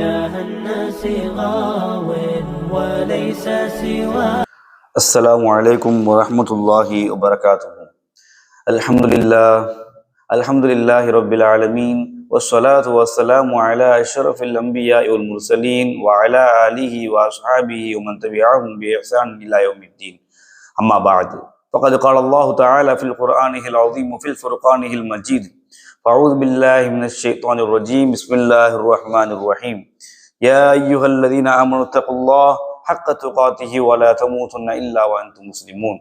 إله الناس غاو وليس سوى. السلام عليكم ورحمة الله وبركاته. الحمد لله الحمد لله رب العالمين والصلاة والسلام على أشرف الأنبياء والمرسلين وعلى آله وأصحابه ومن تبعهم بإحسان إلى يوم الدين. أما بعد فقد قال الله تعالى في القرآن العظيم وفي الفرقان المجيد فأعوذ بالله من الشيطان الرجيم بسم الله الرحمن الرحيم يا أيها الذين آمنوا اتقوا الله حق تقاته ولا تموتن إلا وأنتم مسلمون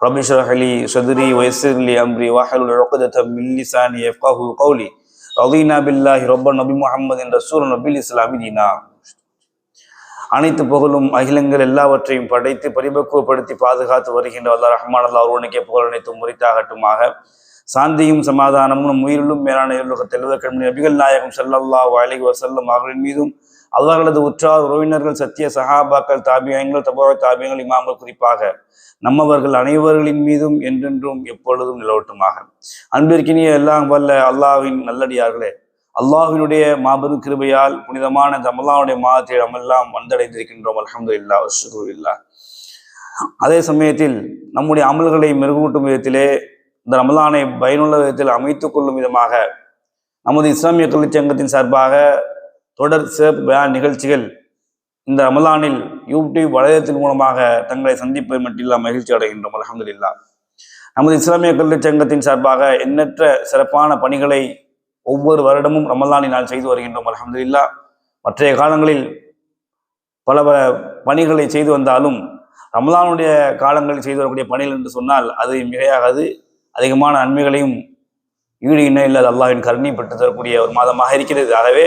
رب اشرح لي صدري ويسر لي أمري واحلل عقدة من لساني يفقه قولي رضينا بالله ربا نبي محمد رسول نبي الإسلام دينا அனைத்து புகழும் அகிலங்கள் எல்லாவற்றையும் படைத்து பரிபக்குவப்படுத்தி பாதுகாத்து வருகின்ற வல்ல ரஹ்மான் அல்லா ஒருவனுக்கே புகழ் அனைத்தும் முறித்தாகட்டுமாக சாந்தியும் சமாதானமும் நம் உயிரிலும் மேலான இருளுக தெளிவதற்கு நபிகள் நாயகம் செல்லல்லா அலைஹி வசல்லம் அவர்களின் மீதும் அவர்களது உற்றார் உறவினர்கள் சத்திய சஹாபாக்கள் தாபியங்கள் தபோ தாபியங்கள் இமாமல் குறிப்பாக நம்மவர்கள் அனைவர்களின் மீதும் என்றென்றும் எப்பொழுதும் நிலவட்டுமாக. அன்பிற்கினிய எல்லாம் வல்ல அல்லாஹ்வின் நல்லடியார்களே அல்லாஹினுடைய மாபெரும் கிருபையால் புனிதமான தமல்லாவுடைய மாதத்தை நம்மெல்லாம் வந்தடைந்திருக்கின்றோம். அல்ஹம்துலில்லாஹ் இல்லா அதே சமயத்தில் நம்முடைய அமல்களை மெருகூட்டும் விதத்திலே இந்த ரமலானை பயனுள்ள விதத்தில் அமைத்து கொள்ளும் விதமாக நமது இஸ்லாமிய கல்விச் சங்கத்தின் சார்பாக தொடர் சிறப்பு பயான் நிகழ்ச்சிகள் இந்த ரமலானில் யூடியூப் வலைதளத்தின் மூலமாக தங்களை சந்திப்பது மட்டில்லா மகிழ்ச்சி அடைகின்றோம் அல்ஹம்துலில்லாஹ் நமது இஸ்லாமிய கல்விச் சங்கத்தின் சார்பாக எண்ணற்ற சிறப்பான பணிகளை ஒவ்வொரு வருடமும் ரமலானில் நாள் செய்து வருகின்றோம் அல்ஹம்துலில்லாஹ் மற்றைய காலங்களில் பல பல பணிகளை செய்து வந்தாலும் ரமலானுடைய காலங்களில் செய்து வரக்கூடிய பணிகள் என்று சொன்னால் அது மிகையாகாது. அதிகமான நன்மைகளையும் ஈடு இணை இல்லாத அல்லாஹ்வின் கருணை பெற்று தரக்கூடிய ஒரு மாதமாக இருக்கிறது. ஆகவே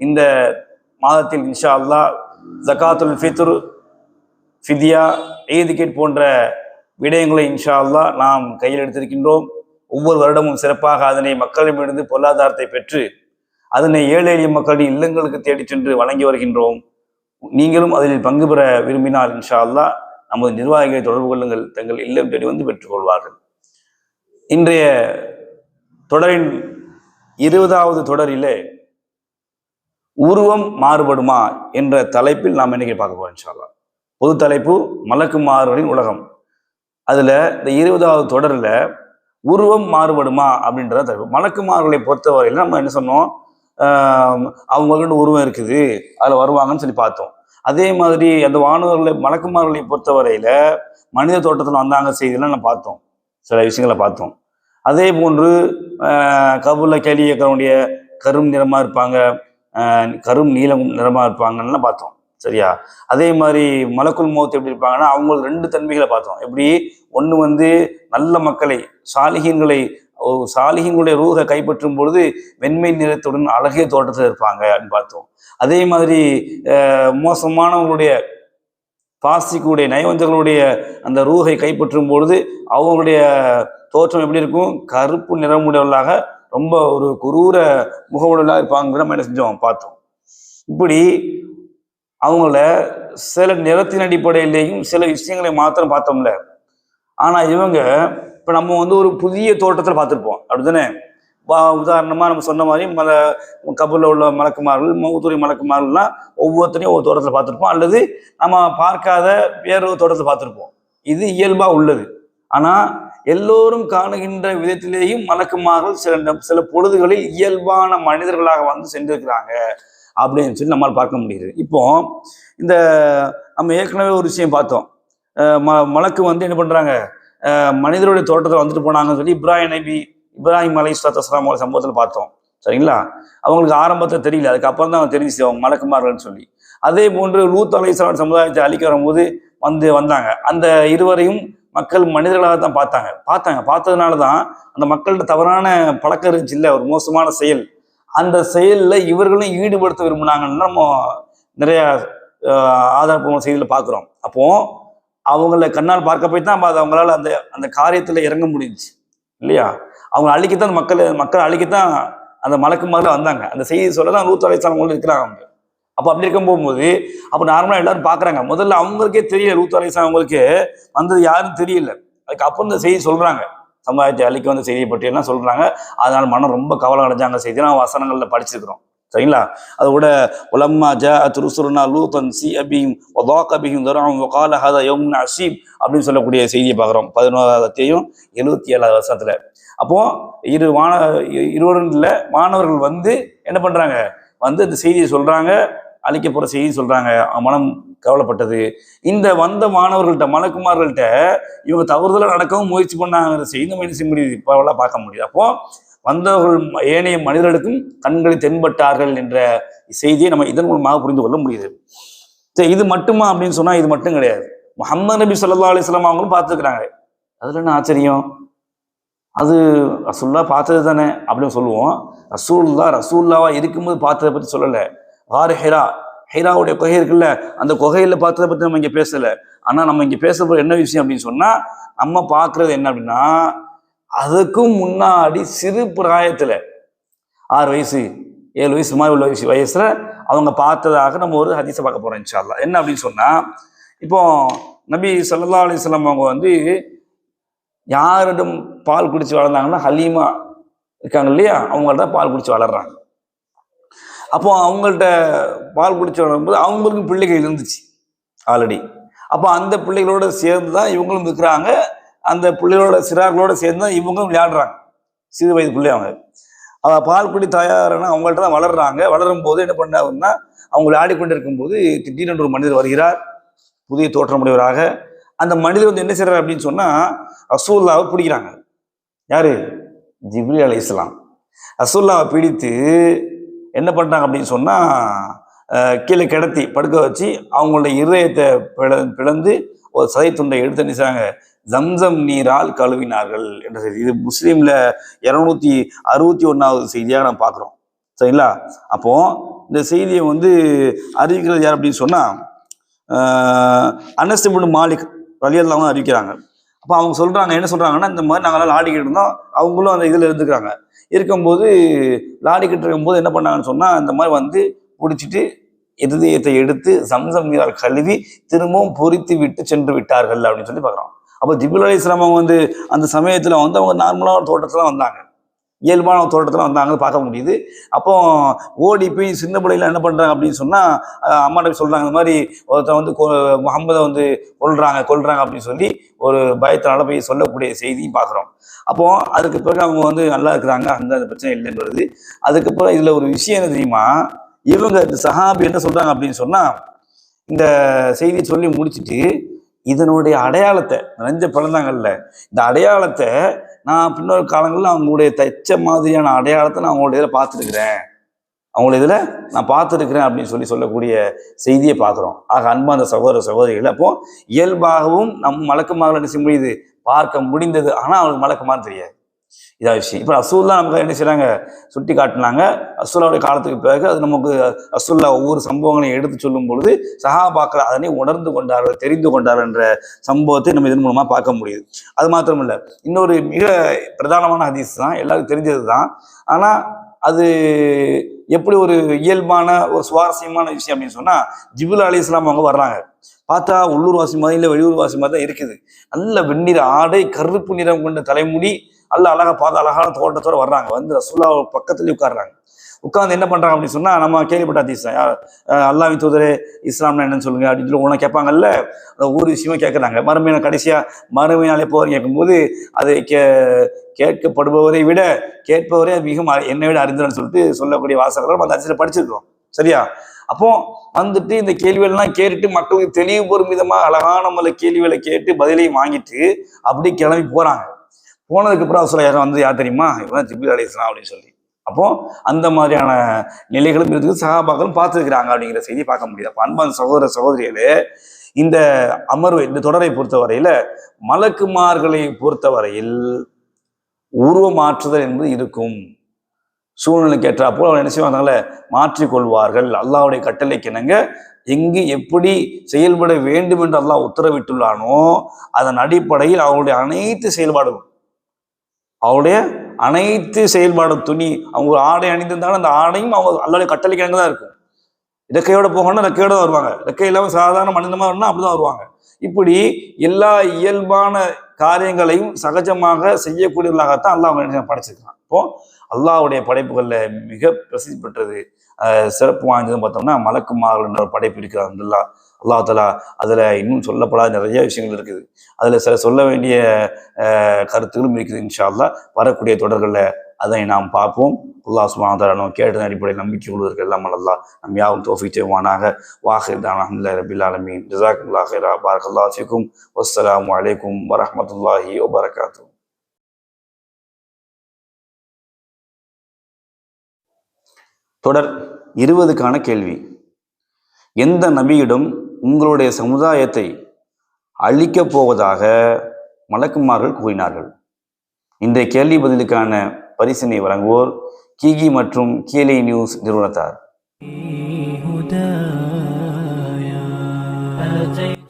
இந்த மாதத்தில் இன்ஷா அல்லா ஜக்காத்துல் ஃபித்ர் ஃபிதியா ஈதுகேட் போன்ற விடயங்களை இன்ஷா அல்லா நாம் கையில் எடுத்திருக்கின்றோம். ஒவ்வொரு வருடமும் சிறப்பாக அதனை மக்களிடமிருந்து பொருளாதாரத்தை பெற்று அதனை ஏழை எளிய மக்களின் இல்லங்களுக்கு தேடிச் சென்று வழங்கி வருகின்றோம். நீங்களும் அதில் பங்கு பெற விரும்பினால் இன்ஷா அல்லா நமது நிர்வாகிகளை தொடர்பு கொள்ளுங்கள். தங்கள் இல்லம் தேடி வந்து பெற்றுக்கொள்வார்கள் இன்றைய தொடரின் இருபதாவது தொடரிலே உருவம் மாறுபடுமா என்ற தலைப்பில் நாம் இன்னைக்கு பார்க்க போறோம் இன்ஷா பொது தலைப்பு மலக்கு மாறுவரின் உலகம். அதுல இந்த இருபதாவது தொடர்ல உருவம் மாறுபடுமா அப்படின்றத தலைப்பு. மலக்குமார்களை பொறுத்தவரையில் நம்ம என்ன சொன்னோம்? ஆஹ் உருவம் இருக்குது அதில் வருவாங்கன்னு சொல்லி பார்த்தோம். அதே மாதிரி அந்த வானவர்களை மலக்குமார்களை பொறுத்தவரையில மனித தோட்டத்தில் வந்தாங்க செய்தியெல்லாம் நம்ம பார்த்தோம். சில விஷயங்களை பார்த்தோம். அதே போன்று கபூரில் கேள்வி கேலி கரும் நிறமாக இருப்பாங்க கரும் நீலம் நிறமாக இருப்பாங்கன்னு பார்த்தோம். சரியா? அதே மாதிரி மலக்குள் மௌத் எப்படி இருப்பாங்கன்னா அவங்க ரெண்டு தன்மைகளை பார்த்தோம். எப்படி? ஒன்று வந்து நல்ல மக்களை சாலிகீன்களை ஓ- ரூகை கைப்பற்றும் பொழுது வெண்மை நிறத்துடன் அழகிய தோட்டத்தில் இருப்பாங்க அப்படின்னு பார்த்தோம். அதே மாதிரி மோசமானவங்களுடைய பாசிக்குடைய நயவஞ்சர்களுடைய அந்த ரூகை கைப்பற்றும் பொழுது அவங்களுடைய தோற்றம் எப்படி இருக்கும்? கருப்பு நிறமுடையவர்களாக ரொம்ப ஒரு குரூர முகவுடலாக இருப்பாங்க நம்ம என்ன செஞ்சோம்? பார்த்தோம். இப்படி அவங்கள சில நிறத்தின் அடிப்படையிலேயும் சில விஷயங்களை மாத்திரம் பார்த்தோம்ல. ஆனால் இவங்க இப்போ நம்ம வந்து ஒரு புதிய தோட்டத்தில் பார்த்துருப்போம். அப்படிதானே உதாரணமாக நம்ம சொன்ன மாதிரி மல கபூரில் உள்ள மலக்குமார்கள் மௌத்துறை மலக்குமார்கள்லாம் ஒவ்வொருத்தரையும் ஒரு தோட்டத்தில் பார்த்துருப்போம். அல்லது நம்ம பார்க்காத வேறொரு தோட்டத்தில் பார்த்துருப்போம். இது இயல்பாக உள்ளது. ஆனால் எல்லோரும் காணுகின்ற விதத்திலேயும் மலக்குமார்கள் சில சில பொழுதுகளில் இயல்பான மனிதர்களாக வந்து சென்றிருக்கிறாங்க அப்படின்னு சொல்லி நம்மால் பார்க்க முடியுது. இப்போ இந்த நம்ம ஏற்கனவே ஒரு விஷயம் பார்த்தோம். ம மலக்கு வந்து என்ன பண்ணுறாங்க மனிதருடைய தோட்டத்தில் வந்துட்டு போனாங்கன்னு சொல்லி இப்ராஹிம் நபி இப்ராஹிம் அலை இஸ்லாத்தஸ்லாம் ஒரு சம்பவத்தில் பார்த்தோம். சரிங்களா? அவங்களுக்கு ஆரம்பத்தில் தெரியல. அதுக்கப்புறம் தான் தெரிஞ்சு அவங்க மலக்குமார்கள்னு சொல்லி. அதே போன்று லூத் அலை சமுதாயத்தை அழிக்க வரும்போது வந்து வந்தாங்க. அந்த இருவரையும் மக்கள் மனிதர்களாக தான் பார்த்தாங்க. பார்த்தாங்க. பார்த்ததுனால தான் அந்த மக்கள்கிட்ட தவறான பழக்கம் இருந்துச்சு. இல்லை ஒரு மோசமான செயல். அந்த செயலில் இவர்களும் ஈடுபடுத்த விரும்பினாங்கன்னு நம்ம நிறையா ஆதாரப்பூர்வ செய்தியில் பார்க்குறோம். அப்போது அவங்கள கண்ணால் பார்க்க போய் தான் நம்ம அது அவங்களால அந்த அந்த காரியத்தில் இறங்க முடிஞ்சுச்சு. இல்லையா? அவங்க அழிக்கத்தான் அந்த மக்கள் மக்களை அழிக்கத்தான் அந்த மலக்குமாரில் வந்தாங்க. அந்த செய்தி சொல்ல தான் நூற்று அலைசாலங்களும் இருக்கிறாங்க அவங்க. அப்போ அப்படி இருக்கும் போகும்போது அப்போ நார்மலாக எல்லாரும் பார்க்குறாங்க. முதல்ல அவங்களுக்கே தெரியல லூத் அலைசாம் அவங்களுக்கு வந்தது யாரும் தெரியல. அதுக்கப்புறம் இந்த செய்தி சொல்கிறாங்க சமுதாயத்தை அழிக்க வந்த செய்தியை பற்றி எல்லாம் அதனால் மனம் ரொம்ப கவலை அடைஞ்சாங்க செய்தி. நான் வசனங்களில் படிச்சிருக்கிறோம். சரிங்களா? அது கூட உலம்மா ஜா துருசுருனா லூத்தன் சி அபியும் ஒதாக் அபியும் தரும் ஒகால ஹதா யோம்னா அசீப் அப்படின்னு சொல்லக்கூடிய செய்தியை பார்க்குறோம். பதினோராவதையும் எழுபத்தி ஏழாவது வருஷத்தில் அப்போ இரு மாண இருவரில் மாணவர்கள் வந்து என்ன பண்ணுறாங்க வந்து இந்த செய்தியை சொல்கிறாங்க அழிக்க போகிற செய்தி சொல்கிறாங்க அவன் மனம் கவலைப்பட்டது. இந்த வந்த மாணவர்கள்ட்ட மலக்குமார்கள்ட்ட இவங்க தவறுதலாக நடக்கவும் முயற்சி பண்ணாங்கிற செய்தி நம்ம என்ன செய்ய முடியுது பரவாயில்ல பார்க்க முடியுது. அப்போது வந்தவர்கள் ஏனைய மனிதர்களுக்கும் கண்களில் தென்பட்டார்கள் என்ற செய்தியை நம்ம இதன் மூலமாக புரிந்து கொள்ள முடியுது. சரி இது மட்டுமா அப்படின்னு சொன்னா இது மட்டும் கிடையாது. முகமது நபி சொல்லா அலிஸ்லாம் அவங்களும் பார்த்துருக்குறாங்க. அதுல என்ன ஆச்சரியம்? அது ரசூல்லா பார்த்தது தானே அப்படின்னு சொல்லுவோம். ரசூல்லா ரசூல்லாவா இருக்கும்போது பார்த்ததை பற்றி சொல்லலை. ஆறு ஹெரா ஹெராவுடைய குகை இருக்குல்ல அந்த குகையில பார்த்ததை பற்றி நம்ம இங்க பேசல. ஆனா நம்ம இங்க பேச போற என்ன விஷயம் அப்படின்னு சொன்னா நம்ம பார்க்குறது என்ன அப்படின்னா அதுக்கும் முன்னாடி சிறு பிராயத்தில் ஆறு வயசு ஏழு வயசு மாதிரி உள்ள வயசு வயசில் அவங்க பார்த்ததாக நம்ம ஒரு ஹதீஸை பார்க்க போகிறோம் இன்ஷா என்ன அப்படின்னு சொன்னால் இப்போ நபி சல்லா அலிஸ்லாம் அவங்க வந்து யாரிடம் பால் குடித்து வளர்ந்தாங்கன்னா ஹலீமா இருக்காங்க இல்லையா? அவங்கள்ட்ட பால் குடித்து வளர்றாங்க. அப்போ அவங்கள்ட்ட பால் குடிச்சு வளரும்போது அவங்களுக்கும் பிள்ளைகள் இருந்துச்சு ஆல்ரெடி. அப்போ அந்த பிள்ளைகளோட சேர்ந்து தான் இவங்களும் இருக்கிறாங்க. அந்த பிள்ளைகளோட சிறார்களோட சேர்ந்து தான் இவங்களும் விளையாடுறாங்க. சிறு வயது பிள்ளை அவங்க. அவ பால் குடி தயாரான அவங்கள்ட்ட தான் வளர்றாங்க. வளரும் போது என்ன பண்ணாங்கன்னா அவங்க விளையாடிக்கொண்டிருக்கும் போது திடீரென்று ஒரு மனிதர் வருகிறார். புதிய தோற்றமுடையவராக. அந்த மனிதர் வந்து என்ன செய்கிறார் அப்படின்னு சொன்னால் ரசூல்லாவை பிடிக்கிறாங்க. யாரு? ஜிப்ரி அலை இஸ்லாம் ரசூல்லாவை பிடித்து என்ன பண்ணுறாங்க அப்படின்னு சொன்னால் கீழே கிடத்தி படுக்க வச்சு அவங்களுடைய இருதயத்தை பிள பிளந்து ஒரு சதை துண்டை எடுத்து நினைச்சாங்க ஜம்சம் நீரால் கழுவினார்கள் என்ற செய்தி. இது முஸ்லீம்ல இருநூத்தி அறுபத்தி ஒன்னாவது செய்தியாக நம்ம பார்க்குறோம். சரிங்களா? அப்போ இந்த செய்தியை வந்து அறிவிக்கிறது யார் அப்படின்னு சொன்னா அனஸ்திபின் மாலிக் ரலியல்லாவும் அறிவிக்கிறாங்க. அப்போ அவங்க சொல்கிறாங்க என்ன சொல்கிறாங்கன்னா இந்த மாதிரி நாங்களாம் ஆடிக்கிட்டு இருந்தோம். அவங்களும் அந்த இதில் இருந்துக்கிறாங்க. இருக்கும்போது விளையாடிக்கிட்டு இருக்கும்போது என்ன பண்ணாங்கன்னு சொன்னால் இந்த மாதிரி வந்து பிடிச்சிட்டு இருதயத்தை எடுத்து சம்சம் நீரால் கழுவி திரும்பவும் பொறித்து விட்டு சென்று விட்டார்கள் அப்படின்னு சொல்லி பார்க்குறோம். அப்போ ஜிபுல் அலி இஸ்லாம் அவங்க வந்து அந்த சமயத்தில் வந்து அவங்க நார்மலான ஒரு தோட்டத்தில் வந்தாங்க. இயல்பான தோட்டத்தில் வந்தாங்க பார்க்க முடியுது. அப்போ ஓடி போய் சின்ன பிள்ளைல என்ன பண்ணுறாங்க அப்படின்னு சொன்னால் அம்மாட்ட சொல்கிறாங்க இந்த மாதிரி ஒருத்தன் வந்து கொ- முகம்மதை வந்து கொள்றாங்க கொள்றாங்க அப்படின்னு சொல்லி ஒரு பயத்தினால போய் சொல்லக்கூடிய செய்தியும் பார்க்குறோம். அப்போ அதுக்கு பிறகு அவங்க வந்து நல்லா இருக்கிறாங்க அந்த பிரச்சனை இல்லைன்றது. அதுக்கப்புறம் இதில் ஒரு விஷயம் என்ன தெரியுமா? இவங்க இந்த சஹாபி என்ன சொல்றாங்க அப்படின்னு சொன்னா இந்த செய்தியை சொல்லி முடிச்சிட்டு இதனுடைய அடையாளத்தை நெஞ்ச பிறந்தாங்கல்ல இந்த அடையாளத்தை நான் பின்னொரு காலங்களில் அவங்களுடைய தச்ச மாதிரியான அடையாளத்தை நான் அவங்களுடைய இதில் பார்த்துருக்குறேன். அவங்கள இதில் நான் பார்த்துருக்குறேன் அப்படின்னு சொல்லி சொல்லக்கூடிய செய்தியை பார்க்குறோம். ஆக அன்பான சகோதர சகோதரிகள் அப்போ இயல்பாகவும் நம் மலக்கமாக என்ன செய்ய முடியுது? பார்க்க முடிந்தது. ஆனால் அவங்களுக்கு மலக்கமாக தெரியாது. இதாக விஷயம் இப்போ அசூல்லாம் நமக்கு என்ன செய்கிறாங்க சுட்டி காட்டினாங்க. அசூல்லாவுடைய காலத்துக்கு பிறகு அது நமக்கு அசூல்லா ஒவ்வொரு சம்பவங்களையும் எடுத்து சொல்லும் பொழுது சஹாபாக்கள் அதனை உணர்ந்து கொண்டார்கள் தெரிந்து கொண்டார்கள் என்ற சம்பவத்தை நம்ம இதன் மூலமாக பார்க்க முடியுது. அது மாத்திரமில்லை இன்னொரு மிக பிரதானமான ஹதீஸ் தான். எல்லாருக்கும் தெரிஞ்சது தான். ஆனால் அது எப்படி ஒரு இயல்பான ஒரு சுவாரஸ்யமான விஷயம் அப்படின்னு சொன்னால் ஜிபுல் அலி இஸ்லாம் அவங்க வர்றாங்க. பார்த்தா உள்ளூர் வாசி மாதிரி இல்லை வெளியூர் வாசி மாதிரி தான் இருக்குது. நல்ல வெண்ணிற ஆடை கருப்பு நிறம் கொண்ட தலைமுடி நல்ல அழகாக பார்த்து அழகான தோட்டத்தோடு வர்றாங்க. வந்து ரசூல்லா பக்கத்துலேயே உட்கார்றாங்க. உட்காந்து என்ன பண்ணுறாங்க அப்படின்னு சொன்னால் நம்ம கேள்விப்பட்ட அதிசயம் யார் அல்லாஹ் தூதரே இஸ்லாம்னா என்னன்னு சொல்லுங்க அப்படின்னு சொல்லி உன கேட்பாங்கல்ல? அந்த ஒரு விஷயமா கேட்குறாங்க. மறுமையான கடைசியாக மறுமையினாலே போகிறேன் கேட்கும்போது அதை கே கேட்கப்படுபவரை விட கேட்பவரே மிகவும் என்னை விட அறிந்தவன்னு சொல்லிட்டு சொல்லக்கூடிய வாசகர்கள் நம்ம அந்த அதிசயத்தை படிச்சிருக்கோம் சரியா? அப்போ வந்துட்டு இந்த கேள்விகள்லாம் கேட்டுட்டு மக்களுக்கு தெளிவு பெறும் விதமாக அழகான முறையில் கேள்விகளை கேட்டு பதிலையும் வாங்கிட்டு அப்படி கிளம்பி போகிறாங்க போனதுக்கு அப்புறம் சொல்ல யாரும் வந்து யார் தெரியுமா? இவன் ஜிபில் அலிஸ்லாம் அப்படின்னு சொல்லி. அப்போ அந்த மாதிரியான நிலைகளும் இருக்குது. சகாபாக்களும் பார்த்துருக்கிறாங்க அப்படிங்கிற செய்தி பார்க்க முடியுது. அப்போ அன்பான் சகோதர சகோதரிகளே இந்த அமர்வு இந்த தொடரை பொறுத்தவரையில் மலக்குமார்களை பொறுத்தவரையில் உருவ மாற்றுதல் என்பது இருக்கும். சூழ்நிலைக்கு ஏற்றாப்போல் அவர் என்ன செய்வாங்க மாற்றிக்கொள்வார்கள். அல்லாவுடைய கட்டளைக்கிணங்க எங்கு எப்படி செயல்பட வேண்டும் என்று அல்லாஹ் உத்தரவிட்டுள்ளானோ அதன் அடிப்படையில் அவருடைய அனைத்து செயல்பாடுகளும் அவருடைய அனைத்து செயல்பாடும் துணி அவங்க ஒரு ஆடை அணிந்திருந்தாலும் அந்த ஆடையும் அவங்க அல்லாடைய கட்டளைக்கு தான் இருக்கும். இறக்கையோட போகணும்னா இறக்கையோட தான் வருவாங்க. இறக்கை இல்லாமல் சாதாரண மனிதமாக இருந்தால் அப்படிதான் வருவாங்க. இப்படி எல்லா இயல்பான காரியங்களையும் சகஜமாக செய்யக்கூடியவர்களாகத்தான் அல்லாஹ் மனிதனை படைச்சிருக்கான். இப்போ அல்லாஹ்வுடைய படைப்புகளில் மிக பிரசித்தி பெற்றது சிறப்பு வாய்ந்ததுன்னு பார்த்தோம்னா மலக்குமார்கள் என்ற படைப்பு இருக்கிறார் அல்லாஹ் அல்லாஹ் தலா அதில் இன்னும் சொல்லப்படாத நிறைய விஷயங்கள் இருக்குது. அதில் சில சொல்ல வேண்டிய அஹ், கருத்துகளும் இருக்குது இன்ஷா வரக்கூடிய தொடர்களில் அதை நாம் பார்ப்போம். அல்லா சுப்ஹானஹு வ தஆலா நம்ம அடிப்படையில் நம்பிக்கை கொள்வதற்கு எல்லாம் அல்லாஹ் நம் யாவும் தோஃபிச்சேவானாக வாஹிர்தான் வாஹிர் தான் அஹமதுல்லாஹி ரபில் ஆலமீன். ஜஸாக்குல்லாஹ் ஹைரா பாரக்கல்லாஹு ஃபீக்கும் வஸ்ஸலாமு தொடர் இருபதுக்கான கேள்வி. எந்த நபியிடம் உங்களுடைய சமுதாயத்தை அழிக்கப் போவதாக மலக்குமார்கள் கூறினார்கள். இன்றைய கேள்வி பதிலுக்கான பரிசினை வழங்குவோர் கீகி மற்றும் கீழே நியூஸ் நிறுவனத்தார்.